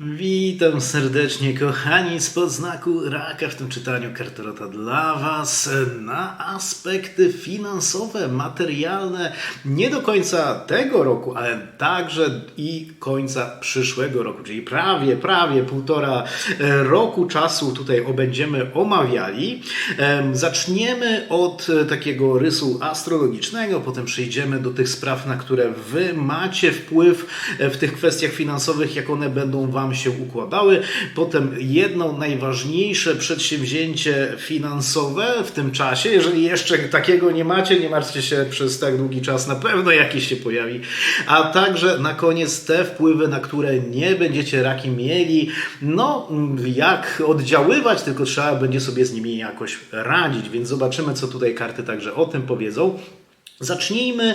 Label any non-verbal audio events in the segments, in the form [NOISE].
Witam serdecznie, kochani, spod znaku raka w tym czytaniu kartorota dla Was na aspekty finansowe, materialne, nie do końca tego roku, ale także i końca przyszłego roku, czyli prawie, prawie półtora e, roku czasu tutaj obędziemy omawiali. Em, Zaczniemy od e, takiego rysu astrologicznego, potem przejdziemy do tych spraw, na które Wy macie wpływ e, w tych kwestiach finansowych, jak one będą Wam się układały. Potem jedno najważniejsze przedsięwzięcie finansowe w tym czasie, jeżeli jeszcze takiego nie macie, nie martwcie się przez tak długi czas, na pewno jakieś się pojawi. A także na koniec te wpływy, na które nie będziecie raki mieli, no jak oddziaływać, tylko trzeba będzie sobie z nimi jakoś radzić, więc zobaczymy, co tutaj karty także o tym powiedzą. Zacznijmy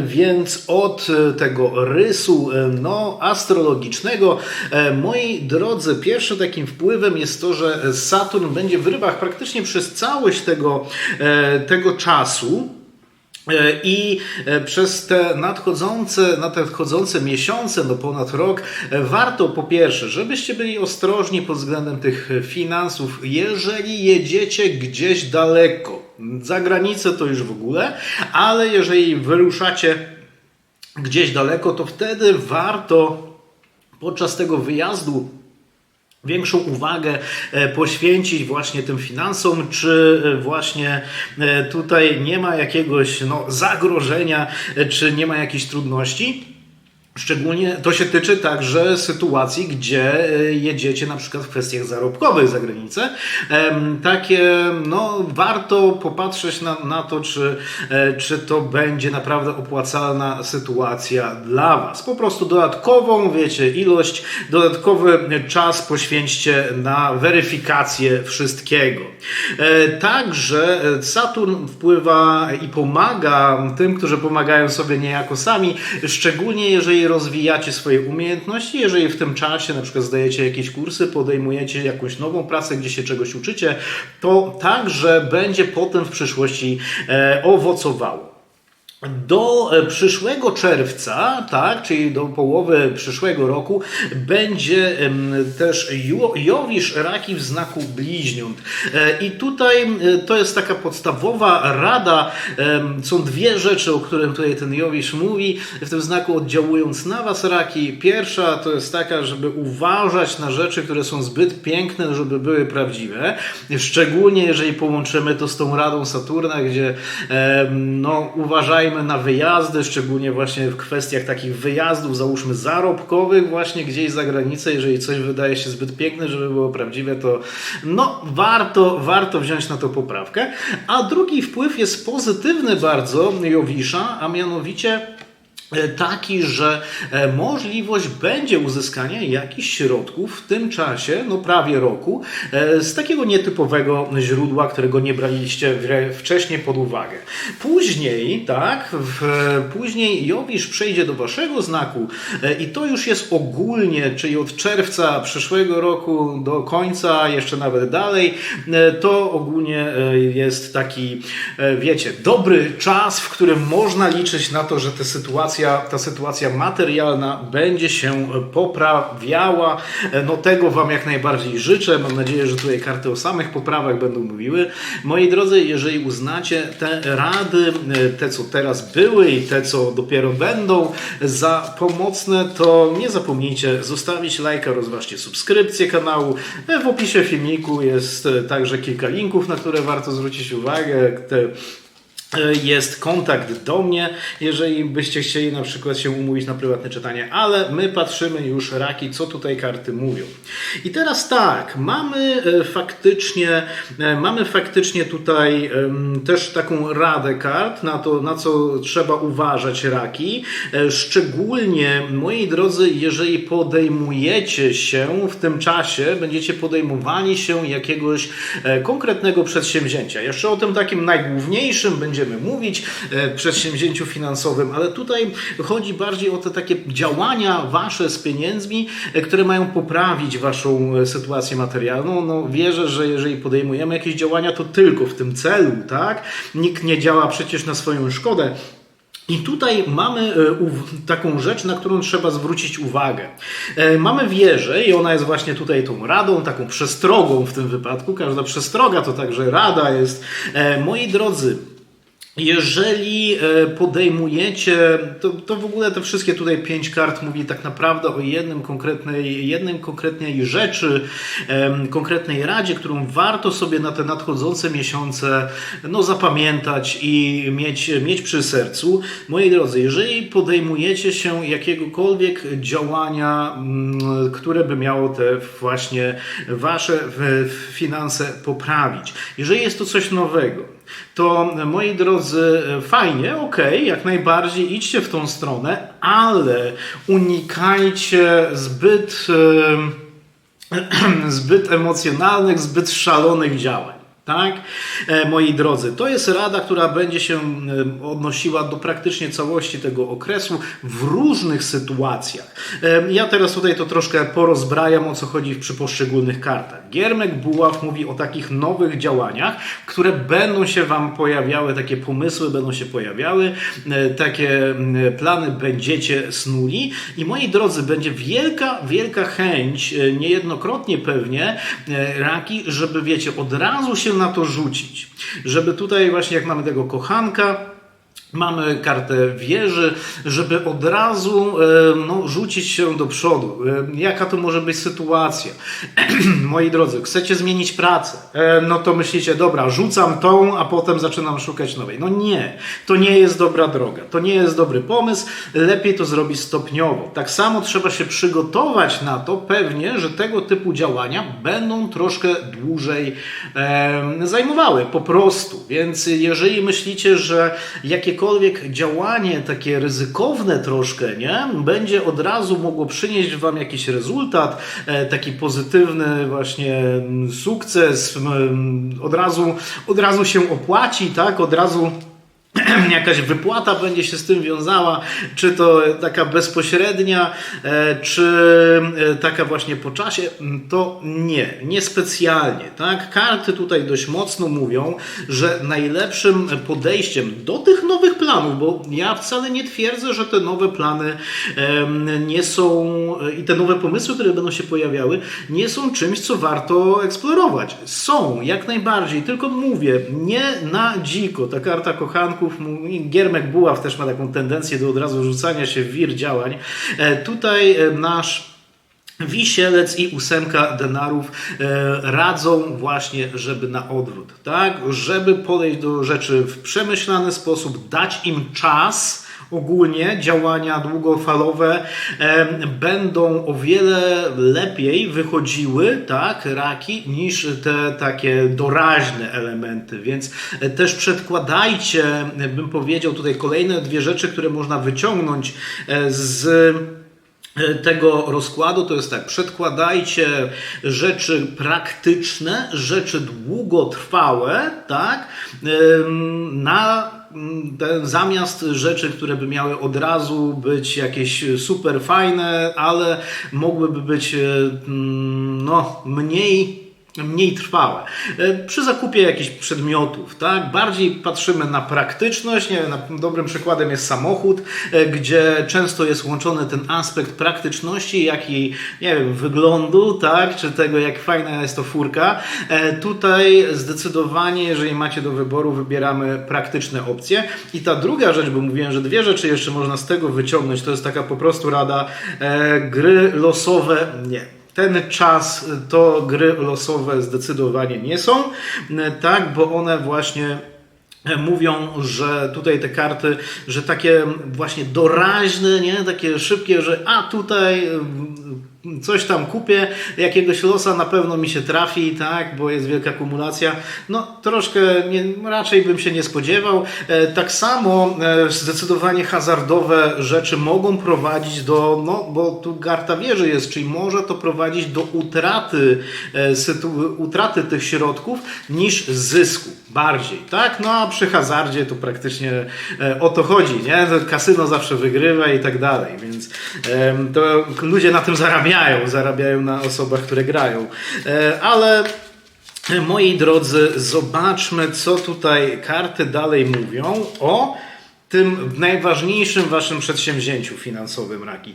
więc od e, tego rysu em, no, astrologicznego. E, moi drodzy, pierwszym takim wpływem jest to, że Saturn będzie w rybach praktycznie przez całość tego, e, tego czasu. E, I e, przez te nadchodzące, nadchodzące miesiące, no ponad rok, e, warto po pierwsze, żebyście byli ostrożni pod względem tych finansów, jeżeli jedziecie gdzieś daleko, za granicę to już w ogóle, ale jeżeli wyruszacie gdzieś daleko, to wtedy warto podczas tego wyjazdu większą uwagę e, poświęcić właśnie tym finansom, czy e, właśnie e, tutaj nie ma jakiegoś no, zagrożenia, czy nie ma jakichś trudności. Szczególnie to się tyczy także sytuacji, gdzie e, jedziecie na przykład w kwestiach zarobkowych za granicę. Takie, no, warto popatrzeć na, na to, czy, e, czy to będzie naprawdę opłacalna sytuacja dla Was. Po prostu dodatkową, wiecie, ilość, dodatkowy czas poświęćcie na weryfikację wszystkiego. E, Także Saturn wpływa i pomaga tym, którzy pomagają sobie niejako sami, szczególnie jeżeli rozwijacie swoje umiejętności, jeżeli w tym czasie na przykład zdajecie jakieś kursy, podejmujecie jakąś nową pracę, gdzie się czegoś uczycie, to także będzie potem w przyszłości e, owocowało. Do e, przyszłego czerwca, tak, czyli do połowy przyszłego roku, będzie też Jo- Jowisz Raki w znaku bliźniąt. E, I tutaj e, to jest taka podstawowa rada. Są dwie rzeczy, o których tutaj ten Jowisz mówi, w tym znaku oddziałując na Was Raki. Pierwsza to jest taka, żeby uważać na rzeczy, które są zbyt piękne, żeby były prawdziwe. Szczególnie jeżeli połączymy to z tą radą Saturna, gdzie no, uważajmy na wyjazdy, szczególnie właśnie w kwestiach takich wyjazdów, załóżmy zarobkowych, właśnie gdzieś za granicę. Jeżeli coś wydaje się zbyt piękne, żeby było prawdziwe, to no, warto, warto wziąć na to poprawkę. A drugi wpływ jest pozytywny bardzo Jowisza, a mianowicie taki, że e, możliwość będzie uzyskania jakichś środków w tym czasie, no prawie roku, e, z takiego nietypowego źródła, którego nie braliście wcześniej pod uwagę. Później, tak, w, później Jowisz przejdzie do waszego znaku e, i to już jest ogólnie, czyli od czerwca przyszłego roku do końca, jeszcze nawet dalej, e, to ogólnie e, jest taki, e, wiecie, dobry czas, w którym można liczyć na to, że ta sytuacja, ta sytuacja materialna będzie się poprawiała. E, No tego Wam jak najbardziej życzę. Mam nadzieję, że tutaj karty o samych poprawach będą mówiły. Moi drodzy, jeżeli uznacie te rady, e, te co teraz były i te co dopiero będą za pomocne, to nie zapomnijcie zostawić lajka, rozważcie subskrypcję kanału. E, W opisie filmiku jest także kilka linków, na które warto zwrócić uwagę. Te jest kontakt do mnie, jeżeli byście chcieli na przykład się umówić na prywatne czytanie, ale my patrzymy już raki, co tutaj karty mówią. I teraz tak, mamy e, faktycznie, e, mamy faktycznie tutaj też taką radę kart na to, na co trzeba uważać raki. E, Szczególnie, moi drodzy, jeżeli podejmujecie się w tym czasie, będziecie podejmowali się jakiegoś konkretnego przedsięwzięcia. Jeszcze o tym takim najgłówniejszym będziemy mówić, e, przedsięwzięciu finansowym, ale tutaj chodzi bardziej o te takie działania wasze z pieniędzmi, e, które mają poprawić waszą e, sytuację materialną. No, wierzę, że jeżeli podejmujemy jakieś działania, to tylko w tym celu, tak? Nikt nie działa przecież na swoją szkodę. I tutaj mamy taką rzecz, na którą trzeba zwrócić uwagę. Mamy wieżę i ona jest właśnie tutaj tą radą, taką przestrogą w tym wypadku. Każda przestroga to także rada jest. Moi drodzy, jeżeli e, podejmujecie, to, to w ogóle te wszystkie tutaj pięć kart mówi tak naprawdę o jednym konkretnej, jednym konkretnej rzeczy, konkretnej radzie, którą warto sobie na te nadchodzące miesiące no, zapamiętać i mieć, mieć przy sercu. Moi drodzy, jeżeli podejmujecie się jakiegokolwiek działania, mm, które by miało te właśnie wasze w- finanse poprawić, jeżeli jest to coś nowego, to moi drodzy, fajnie, okej, jak najbardziej idźcie w tą stronę, ale unikajcie zbyt, em, [CLEARS THROAT] zbyt emocjonalnych, zbyt szalonych działań. Tak, E, moi drodzy, to jest rada, która będzie się em, odnosiła do praktycznie całości tego okresu w różnych sytuacjach. Em, Ja teraz tutaj to troszkę porozbrajam, o co chodzi przy poszczególnych kartach. Giermek Buław mówi o takich nowych działaniach, które będą się Wam pojawiały, takie pomysły będą się pojawiały, e, takie m, plany będziecie snuli i moi drodzy, będzie wielka, wielka chęć, e, niejednokrotnie pewnie, e, Raki, żeby wiecie, od razu się na to rzucić. Żeby tutaj właśnie jak mamy tego kochanka, Mamy kartę wieży, żeby od razu no, rzucić się do przodu. Jaka to może być sytuacja? [CLEARS THROAT] Moi drodzy, chcecie zmienić pracę, no to myślicie, dobra, rzucam tą, a potem zaczynam szukać nowej. No nie, to nie jest dobra droga, to nie jest dobry pomysł, lepiej to zrobić stopniowo. Tak samo trzeba się przygotować na to pewnie, że tego typu działania będą troszkę dłużej e, zajmowały, po prostu. Więc jeżeli myślicie, że jakiekolwiek działanie takie ryzykowne troszkę, nie, będzie od razu mogło przynieść Wam jakiś rezultat, e, taki pozytywny właśnie mm, sukces, mm, od razu, od razu się opłaci, tak, od razu [CLEARS THROAT] jakaś wypłata będzie się z tym wiązała, czy to taka bezpośrednia, e, czy e, taka właśnie po czasie, m, to nie, niespecjalnie. Tak? Karty tutaj dość mocno mówią, że najlepszym podejściem do tych nowych planów, bo ja wcale nie twierdzę, że te nowe plany nie są i te nowe pomysły, które będą się pojawiały, nie są czymś, co warto eksplorować. Są, jak najbardziej, tylko mówię, nie na dziko. Ta karta kochanków, Giermek Buław też ma taką tendencję do od razu rzucania się w wir działań. E, Tutaj e, nasz Wisielec i ósemka denarów e, radzą właśnie, żeby na odwrót, tak? Żeby podejść do rzeczy w przemyślany sposób, dać im czas. Ogólnie działania długofalowe będą o wiele lepiej wychodziły, tak, raki, niż te takie doraźne elementy. Więc e, też przedkładajcie, e, bym powiedział, tutaj kolejne dwie rzeczy, które można wyciągnąć e, z tego rozkładu to jest tak, przedkładajcie rzeczy praktyczne, rzeczy długotrwałe, tak, na ten, zamiast rzeczy, które by miały od razu być jakieś super fajne, ale mogłyby być e, mm, no, mniej mniej trwałe. E, Przy zakupie jakichś przedmiotów, tak, bardziej patrzymy na praktyczność. Nie, wiem, dobrym przykładem jest samochód, e, gdzie często jest łączony ten aspekt praktyczności, jak i, nie wiem, wyglądu, tak, czy tego, jak fajna jest to furka. E, Tutaj zdecydowanie, jeżeli macie do wyboru, wybieramy praktyczne opcje. I ta druga rzecz, bo mówiłem, że dwie rzeczy jeszcze można z tego wyciągnąć, to jest taka po prostu rada gry losowe. Nie, ten czas to gry losowe zdecydowanie nie są, tak, bo one właśnie mówią, że tutaj te karty, że takie właśnie doraźne, nie, takie szybkie, że a tutaj coś tam kupię, jakiegoś losa na pewno mi się trafi, tak, bo jest wielka kumulacja. No troszkę nie, raczej bym się nie spodziewał. E, Tak samo e, zdecydowanie hazardowe rzeczy mogą prowadzić do, no bo tu garta wieży jest, czyli może to prowadzić do utraty, e, utraty tych środków niż zysku bardziej, tak? No a przy hazardzie to praktycznie e, o to chodzi, nie? Kasyno zawsze wygrywa i tak dalej, więc to ludzie na tym zarabiają, zarabiają na osobach, które grają. E, Ale moi drodzy, zobaczmy, co tutaj karty dalej mówią o tym najważniejszym waszym przedsięwzięciu finansowym raki.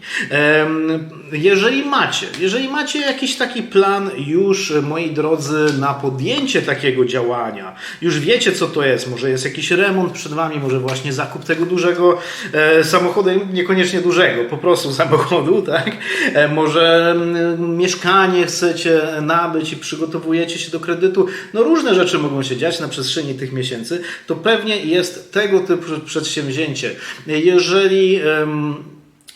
Jeżeli macie, jeżeli macie jakiś taki plan już, moi drodzy, na podjęcie takiego działania, już wiecie co to jest, może jest jakiś remont przed wami, może właśnie zakup tego dużego e, samochodu, niekoniecznie dużego, po prostu [LAUGHS] samochodu, tak? E, może mm, mieszkanie chcecie nabyć i przygotowujecie się do kredytu, no różne rzeczy mogą się dziać na przestrzeni tych miesięcy, to pewnie jest tego typu przedsięwzięcie. Jeżeli em,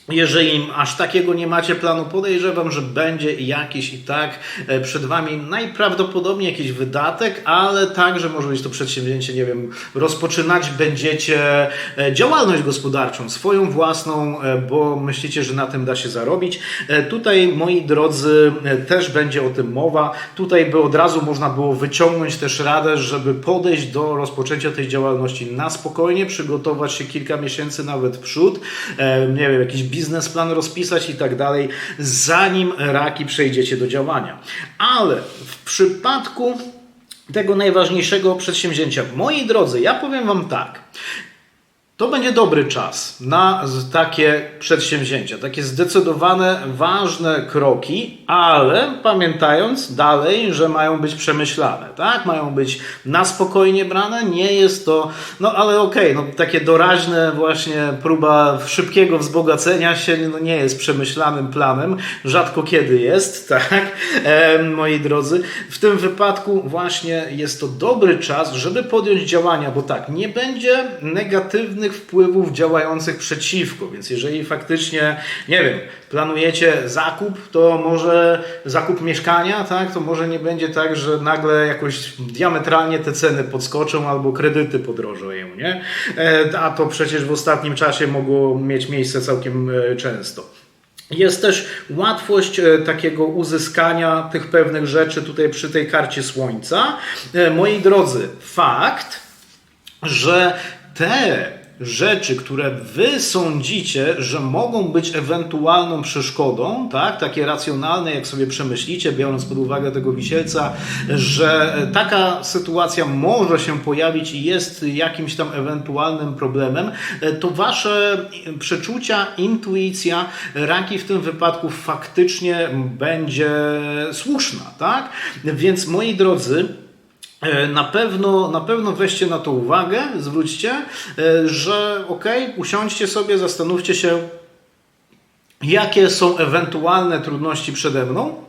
jeżeli aż takiego nie macie planu, podejrzewam, że będzie jakiś i tak e, przed Wami najprawdopodobniej jakiś wydatek, ale także może być to przedsięwzięcie, nie wiem, rozpoczynać będziecie e, działalność gospodarczą, swoją własną, e, bo myślicie, że na tym da się zarobić. Tutaj, moi drodzy, też będzie o tym mowa. Tutaj by od razu można było wyciągnąć też radę, żeby podejść do rozpoczęcia tej działalności na spokojnie, przygotować się kilka miesięcy nawet w przód, nie wiem, jakiś biznesplan rozpisać i tak dalej, zanim raki przejdziecie do działania. Ale w przypadku tego najważniejszego przedsięwzięcia, moi drodzy, ja powiem Wam tak. To będzie dobry czas na takie przedsięwzięcia, takie zdecydowane, ważne kroki, ale pamiętając dalej, że mają być przemyślane, tak? Mają być na spokojnie brane, nie jest to, no ale okej, okay, no takie doraźne właśnie próba szybkiego wzbogacenia się, no nie jest przemyślanym planem, rzadko kiedy jest, [LAUGHS] tak? E, moi drodzy, w tym wypadku właśnie jest to dobry czas, żeby podjąć działania, bo tak, nie będzie negatywnych wpływów działających przeciwko. Więc jeżeli faktycznie, nie wiem, planujecie zakup, to może zakup mieszkania, tak, to może nie będzie tak, że nagle jakoś diametralnie te ceny podskoczą albo kredyty podrożeją, nie? E, a to przecież w ostatnim czasie mogło mieć miejsce całkiem e, często. Jest też łatwość e, takiego uzyskania tych pewnych rzeczy tutaj przy tej karcie Słońca. Moi drodzy, fakt, że te rzeczy, które wy sądzicie, że mogą być ewentualną przeszkodą, tak, takie racjonalne, jak sobie przemyślicie, biorąc pod uwagę tego wisielca, że taka sytuacja może się pojawić i jest jakimś tam ewentualnym problemem, to wasze przeczucia, intuicja raki w tym wypadku faktycznie będzie słuszna, tak? Więc moi drodzy, na pewno, na pewno weźcie na to uwagę, zwróćcie, e, że ok, usiądźcie sobie, zastanówcie się, jakie są ewentualne trudności przede mną,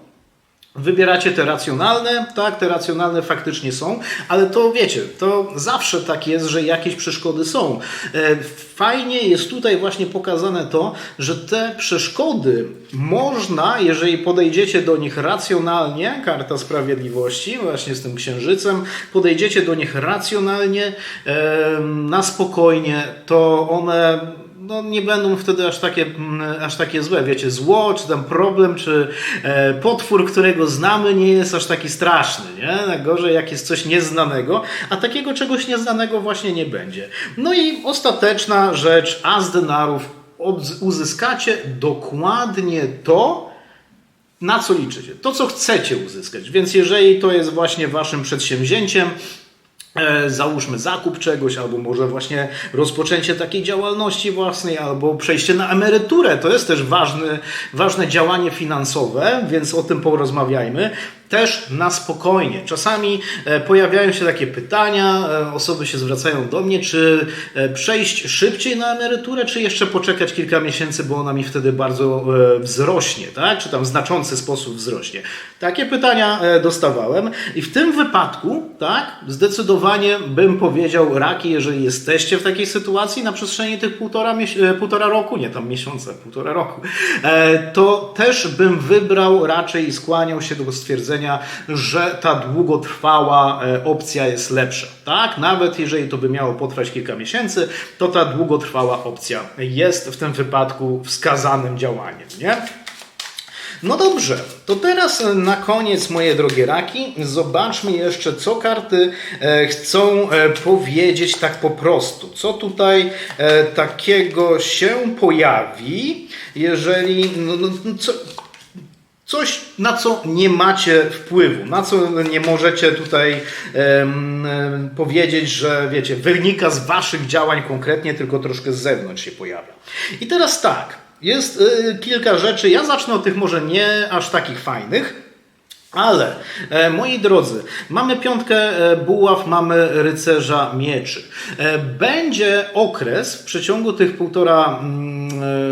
Wybieracie te racjonalne, tak, te racjonalne faktycznie są, ale to wiecie, to zawsze tak jest, że jakieś przeszkody są. E, fajnie jest tutaj właśnie pokazane to, że te przeszkody można, jeżeli podejdziecie do nich racjonalnie, karta sprawiedliwości, właśnie z tym księżycem, podejdziecie do nich racjonalnie, na spokojnie, to one no, nie będą wtedy aż takie, mm, aż takie złe. Wiecie, zło, czy tam problem, czy e, potwór, którego znamy, nie jest aż taki straszny. Nie? Najgorzej, jak jest coś nieznanego, a takiego czegoś nieznanego właśnie nie będzie. No i ostateczna rzecz, a z denarów uzyskacie dokładnie to, na co liczycie, to co chcecie uzyskać. Więc jeżeli to jest właśnie waszym przedsięwzięciem, załóżmy zakup czegoś, albo może właśnie rozpoczęcie takiej działalności własnej, albo przejście na emeryturę. To jest też ważny, ważne działanie finansowe, więc o tym porozmawiajmy też na spokojnie. Czasami e, pojawiają się takie pytania, e, osoby się zwracają do mnie, czy e, przejść szybciej na emeryturę, czy jeszcze poczekać kilka miesięcy, bo ona mi wtedy bardzo wzrośnie, tak? czy tam w znaczący sposób wzrośnie. Takie pytania dostawałem i w tym wypadku, tak, zdecydowanie bym powiedział raki, jeżeli jesteście w takiej sytuacji na przestrzeni tych półtora, półtora roku, nie tam miesiąca, półtora roku, to też bym wybrał raczej i skłaniał się do stwierdzenia, że ta długotrwała e, opcja jest lepsza. Tak? Nawet jeżeli to by miało potrwać kilka miesięcy, to ta długotrwała opcja jest w tym wypadku wskazanym działaniem. Nie? No dobrze, to teraz na koniec, moje drogie raki, zobaczmy jeszcze, co karty e, chcą e, powiedzieć tak po prostu. Co tutaj takiego się pojawi, jeżeli. No, no, co, Coś, na co nie macie wpływu, na co nie możecie tutaj powiedzieć, że wiecie, wynika z waszych działań konkretnie, tylko troszkę z zewnątrz się pojawia. I teraz tak, jest y, kilka rzeczy. Ja zacznę od tych może nie aż takich fajnych. Ale, e, moi drodzy, mamy piątkę e, buław, mamy rycerza mieczy. E, będzie okres w przeciągu tych półtora mm,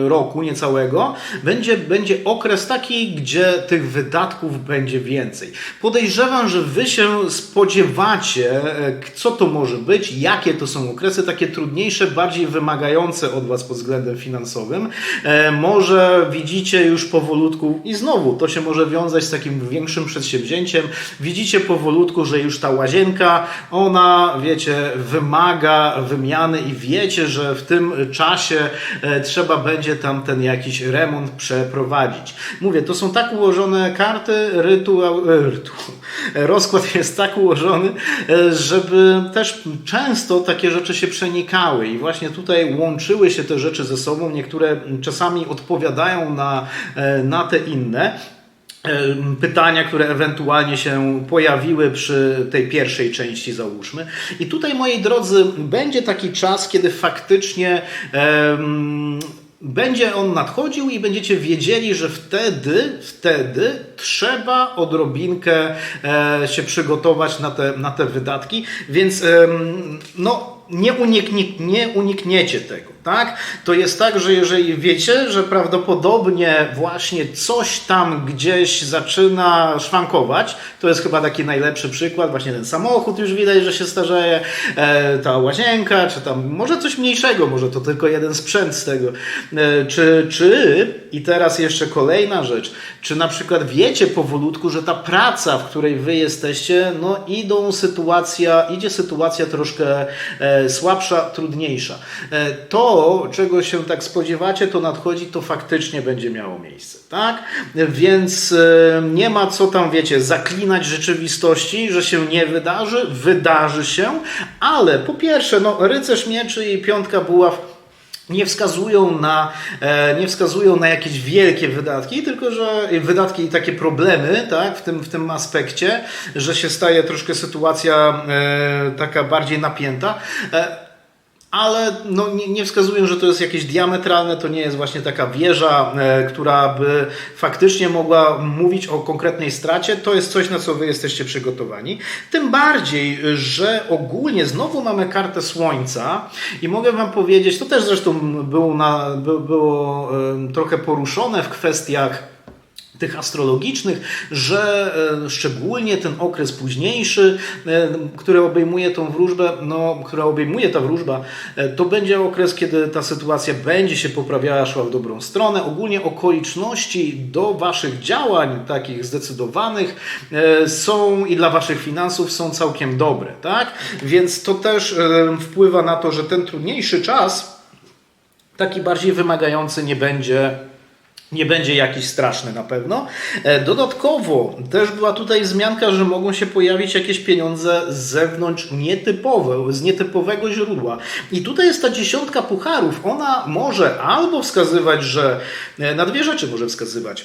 roku niecałego, będzie, będzie okres taki, gdzie tych wydatków będzie więcej. Podejrzewam, że wy się spodziewacie, e, co to może być, jakie to są okresy, takie trudniejsze, bardziej wymagające od was pod względem finansowym. E, Może widzicie już powolutku i znowu to się może wiązać z takim większym przedsięwzięciem. Widzicie powolutku, że już ta łazienka, ona, wiecie, wymaga wymiany i wiecie, że w tym czasie e, trzeba będzie tam ten jakiś remont przeprowadzić. Mówię, to są tak ułożone karty, rytuał, e, rytuał. Rozkład jest tak ułożony, e, żeby też często takie rzeczy się przenikały i właśnie tutaj łączyły się te rzeczy ze sobą. Niektóre czasami odpowiadają na, e, na te inne pytania, które ewentualnie się pojawiły przy tej pierwszej części, załóżmy. I tutaj, moi drodzy, będzie taki czas, kiedy faktycznie em, będzie on nadchodził i będziecie wiedzieli, że wtedy, wtedy trzeba odrobinkę e, się przygotować na te, na te wydatki, więc no, nie, uniknie, nie unikniecie tego. Tak? To jest tak, że jeżeli wiecie, że prawdopodobnie właśnie coś tam gdzieś zaczyna szwankować, to jest chyba taki najlepszy przykład, właśnie ten samochód już widać, że się starzeje, e, ta łazienka, czy tam może coś mniejszego, może to tylko jeden sprzęt z tego. E, czy, czy, i teraz jeszcze kolejna rzecz, czy na przykład wiecie powolutku, że ta praca, w której wy jesteście, no idą sytuacja, idzie sytuacja troszkę e, słabsza, trudniejsza. E, to, czego się tak spodziewacie, to nadchodzi, to faktycznie będzie miało miejsce, tak? Więc e, nie ma co tam, wiecie, zaklinać rzeczywistości, że się nie wydarzy, wydarzy się, ale po pierwsze, no rycerz mieczy i piątka buław nie wskazują na, e, nie wskazują na jakieś wielkie wydatki, tylko że wydatki i takie problemy tak, w, tym, w tym aspekcie, że się staje troszkę sytuacja e, taka bardziej napięta. E, ale no, nie, nie wskazują, że to jest jakieś diametralne, to nie jest właśnie taka wieża, e, która by faktycznie mogła mówić o konkretnej stracie. To jest coś, na co wy jesteście przygotowani. Tym bardziej, że ogólnie znowu mamy kartę Słońca i mogę wam powiedzieć, to też zresztą było, na, by, było e, trochę poruszone w kwestiach tych astrologicznych, że e, szczególnie ten okres późniejszy, e, który obejmuje tą wróżbę, no, która obejmuje ta wróżba, e, to będzie okres, kiedy ta sytuacja będzie się poprawiała, szła w dobrą stronę. Ogólnie okoliczności do waszych działań, takich zdecydowanych, są i dla waszych finansów są całkiem dobre, tak? Więc to też wpływa na to, że ten trudniejszy czas, taki bardziej wymagający nie będzie nie będzie jakiś straszny na pewno. E, Dodatkowo też była tutaj wzmianka, że mogą się pojawić jakieś pieniądze z zewnątrz nietypowe, z nietypowego źródła. I tutaj jest ta dziesiątka pucharów. Ona może albo wskazywać, że e, na dwie rzeczy może wskazywać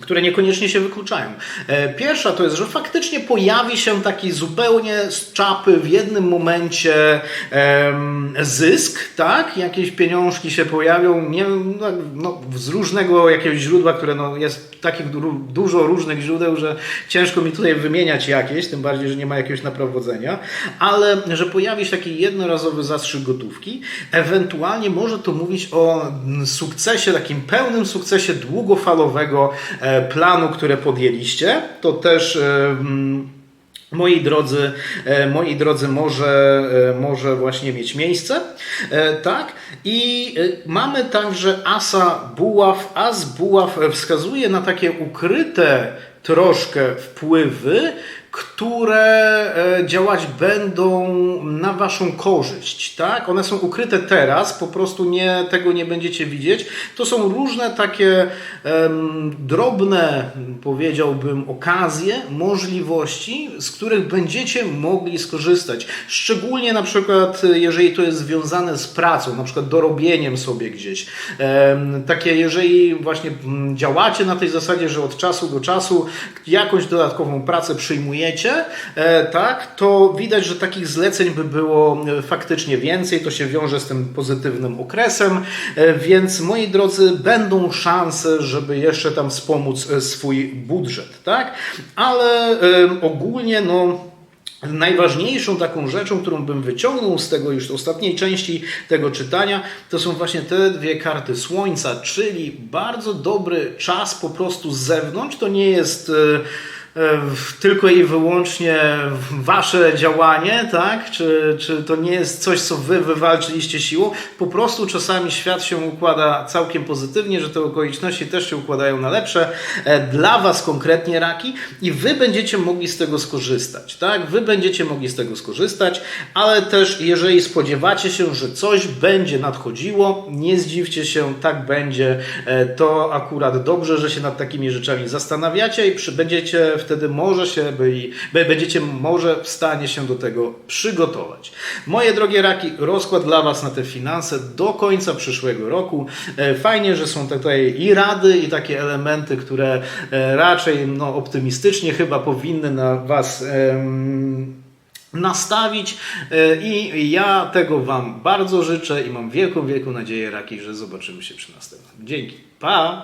które niekoniecznie się wykluczają. E, Pierwsza to jest, że faktycznie pojawi się taki zupełnie z czapy w jednym momencie em, zysk, tak? Jakieś pieniążki się pojawią, nie, no, no, z różnego jakiegoś źródła, które no, jest takich du- dużo różnych źródeł, że ciężko mi tutaj wymieniać jakieś, tym bardziej, że nie ma jakiegoś naprowodzenia, ale że pojawi się taki jednorazowy zastrzyk gotówki, ewentualnie może to mówić o sukcesie, takim pełnym sukcesie długofalowego e, planu, które podjęliście. To też e, Moi drodzy, e, moi drodzy, może, e, może właśnie mieć miejsce. Tak. I mamy także asa buław. As buław wskazuje na takie ukryte troszkę wpływy, które e, działać będą na Waszą korzyść, tak? One są ukryte teraz, po prostu nie, tego nie będziecie widzieć. To są różne takie em, drobne, powiedziałbym, okazje, możliwości, z których będziecie mogli skorzystać. Szczególnie na przykład, e, jeżeli to jest związane z pracą, na przykład dorobieniem sobie gdzieś. Em, Takie, jeżeli właśnie mm, działacie na tej zasadzie, że od czasu do czasu jakąś dodatkową pracę przyjmujecie, e, tak, to widać, że takich zleceń by było e, faktycznie więcej. To się wiąże z tym pozytywnym okresem, e, więc moi drodzy, będą szanse, żeby jeszcze tam wspomóc swój budżet, tak? Ale ogólnie, no. Najważniejszą taką rzeczą, którą bym wyciągnął z tego już ostatniej części tego czytania, to są właśnie te dwie karty Słońca, czyli bardzo dobry czas po prostu z zewnątrz. To nie jest e, tylko i wyłącznie wasze działanie, tak? Czy, czy to nie jest coś, co wy wywalczyliście siłą? Po prostu czasami świat się układa całkiem pozytywnie, że te okoliczności też się układają na lepsze e, dla was konkretnie raki i wy będziecie mogli z tego skorzystać, tak? Wy będziecie mogli z tego skorzystać, ale też jeżeli spodziewacie się, że coś będzie nadchodziło, nie zdziwcie się, tak będzie. E, To akurat dobrze, że się nad takimi rzeczami zastanawiacie i będziecie wtedy może się byli, będziecie może w stanie się do tego przygotować. Moje drogie raki, rozkład dla Was na te finanse do końca przyszłego roku. E, Fajnie, że są tutaj i rady, i takie elementy, które e, raczej no, optymistycznie chyba powinny na Was. nastawić E, i ja tego Wam bardzo życzę i mam wielką, wielką nadzieję, Raki, że zobaczymy się przy następnym. Dzięki. Pa!